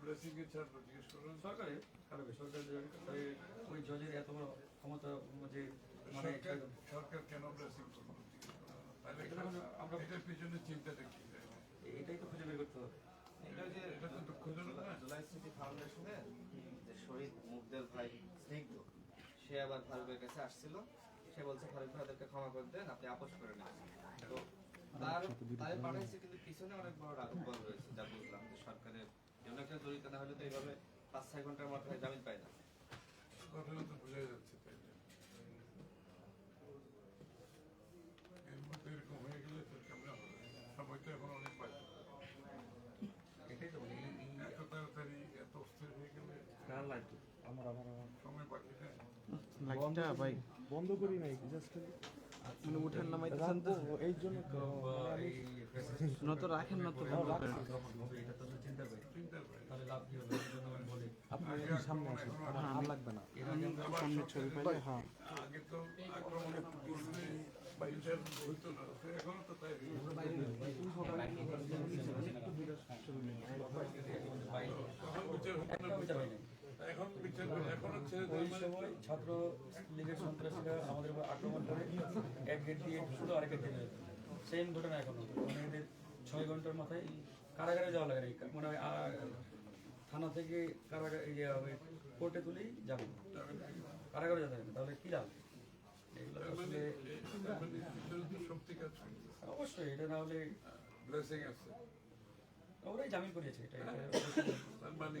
Blessing এর ছাড়লো জিজ্ঞেস করুন। সরকারে? কারও সরকার ওই জজের এত বড় ক্ষমতা যে মানে সরকার কেন ব্লেসিং এটা আমরা- এটার পিছনে চিন্তাটা কি এটাই তো খুঁজে বের করতে হবে। এটা যে এটা তো দুঃখজনক না? জুলাই স্মৃতি ফাউন্ডেশনের যে শহীদ মুগ্ধের ভাই স্নিগ্ধ সে আবার ফারুকের কাছে আসছিল। সে বলছে ফারুক ভাইদেরকে ক্ষমা করে দেন আপনি আপোষ করে নেন। তো তার পাঠাইছে কিন্তু পিছনে অনেক বড় রাগবল রয়েছে যা বুঝলাম সরকারের জন্য একটা জড়িত না হলে তো এইভাবে পাঁচ ছয় ঘণ্টার মাথায় জামিন পায় না। ঘটনা তো বোঝা যাচ্ছে তাই না? এর মধ্যে এরকম হয়ে গেলে তো কেমন হবে? সবাই তো এখন অনেক পায় এত তাড়াতাড়ি এত অস্থির হয়ে গেলে সময় বাকি নেই। বন্ধ করি নাই। জাস্ট মানে উঠেন নামাইতেছেন তো? এই জন্য মানে নত রাখেন না তো বন্ধ করেন। এটা তো চিন্তা করি বাইরে তাহলে লাভ কি হবে? এই জন্য আমি বলি। আপনি সামনে আসেন। আর লাগবে না। সামনে ছবি পাইলে হ্যাঁ। আগে তো আক্রমণ করলে বিচার হইতো না এখনও তো তাই। হয়। এখন বিচার এখনও ছেড়ে ওই সময় ছাত্র লীগের সন্ত্রাসীরা আমাদের উপর আক্রমণ করে। এক গেট দিয়ে ঢুকলো আরেক গেট দিয়ে সেম ঘটনা এখনও। মানে এদের ছয় ঘণ্টার মাথায় কারাগারে যাওয়া লাগে মানে থানা থেকে কারাগার এই যে কোর্টে তুলেই যাবে। কারাগারে যেতে হবে তাহলে কি তো মানে অবশ্যই এটা না হলে ব্লেসিং আছে। ওরাই জামিন করিয়েছে। এটা এটা মানে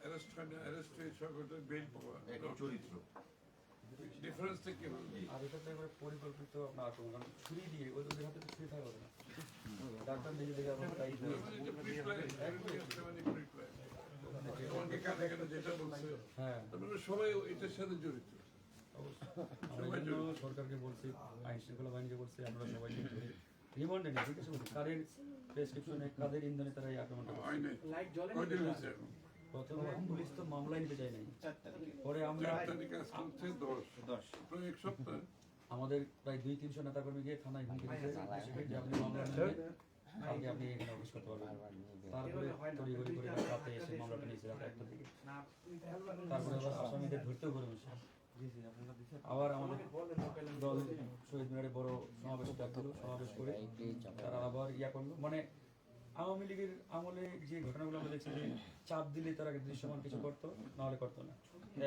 অ্যারেস্ট হয় না অ্যারেস্ট হয়ে ছয় ঘণ্টা বেল পাওয়া চরিত্র। ডিফারেন্সটা কি হবে? আর এটা তো এবারে পরিকল্পিত না আক্রমণ কারণ ছুরি দিয়ে ওই ওদের হাতে তো ছুরি থাকবে না। ডাক্তার নিজে থেকে আমরা তাই মানে মানে pre-plan। তোমাকে কানে কানে যেটা বলছে হ্যাঁ। মানে সবাই এটার সাথে জড়িত। আমরা এই জন্য সরকারকে বলছি আইন শৃঙ্খলা বাহিনীকে বলছি আমরা সবাই রিমান্ডে নেই ঠিক আছে? প্রেসক্রিপশনে কাদের ইন্ধনে তারা এই আক্রমণটা হয় প্রথমে পুলিশ তো নিতে নাই। পরে আমরা দশ। এক সপ্তাহ। আমাদের প্রায় দুই তিনশো নেতাকর্মী গিয়ে থানায় হুমকি দিয়েছে আপনি মামলা নেবেন কালকে আপনি এখানে অফিস করতে পারবেন। তারপরে তড়িঘড়ি করে রাতে এসে মামলাটা নিয়েছে রাত একটা থেকে তারপরে আবার আসামিদের ধরতেও করে আবার আমাদের দল শহীদ মিনারে বড় সমাবেশ সমাবেশ করে তারা আবার ইয়া করল। মানে আওয়ামী লীগের আমলে যে ঘটনাগুলো আমরা দেখছি যে চাপ দিলে তারা দৃশ্যমান কিছু করতো নাহলে করতো না।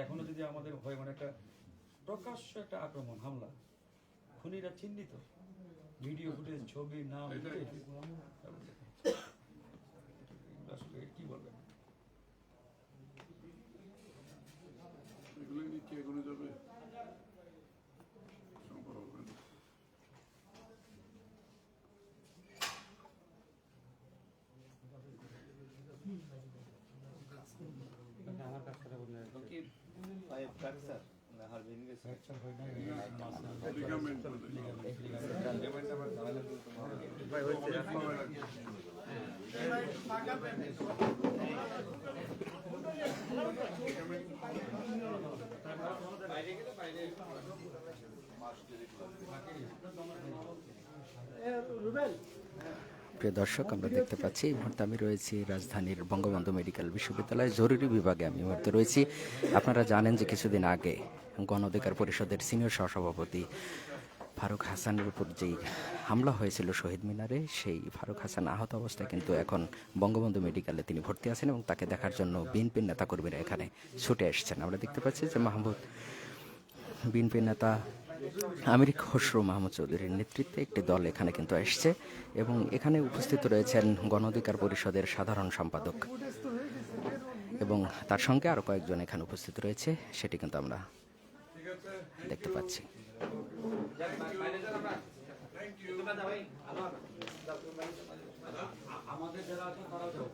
এখনও যদি আমাদের হয় মানে একটা প্রকাশ্য একটা আক্রমণ হামলা খুনিরা চিহ্নিত। ভিডিও ফুটেজ ছবি নাম। এগুলো আসলে কি বলবেন? এগুলো কি এগোনো যাবে সম্ভব হবে না কি পাইপ ফ্র্যাকচার না হাড় ভেঙে গেছে ফ্র্যাকচার হয় না এই মাছ লিগামেন্ট বলে। লিগামেন্ট আবার ঝামেলা তুলতে হবে বাইরে গেলে বাইরে প্রিয় দর্শক, আমরা দেখতে পাচ্ছি, এই মুহূর্তে আমি রয়েছি রাজধানীর বঙ্গবন্ধু মেডিকেল বিশ্ববিদ্যালয়ের জরুরি বিভাগে। আমি মুহূর্তে রয়েছি। আপনারা জানেন যে কিছুদিন আগে গণ অধিকার পরিষদের সিনিয়র সহসভাপতি ফারুক হাসানের উপর যেই হামলা হয়েছিল শহীদ মিনারে, সেই ফারুক হাসান আহত অবস্থায় কিন্তু এখন বঙ্গবন্ধু মেডিকেলে তিনি ভর্তি আছেন এবং তাকে দেখার জন্য বিএনপির নেতাকর্মীরা এখানে ছুটে এসেছেন। আমরা দেখতে পাচ্ছি যে মাহমুদ বিএনপি নেতা আমির খসরু মাহমুদ চৌধুরীর নেতৃত্বে একটি দল এখানে কিন্তু এসছে এবং এখানে উপস্থিত রয়েছেন গণ অধিকার পরিষদের সাধারণ সম্পাদক এবং তার সঙ্গে আরও কয়েকজন এখানে উপস্থিত রয়েছে, সেটি কিন্তু আমরা দেখতে পাচ্ছি। আমাদের যারা আছে তারাও যাও।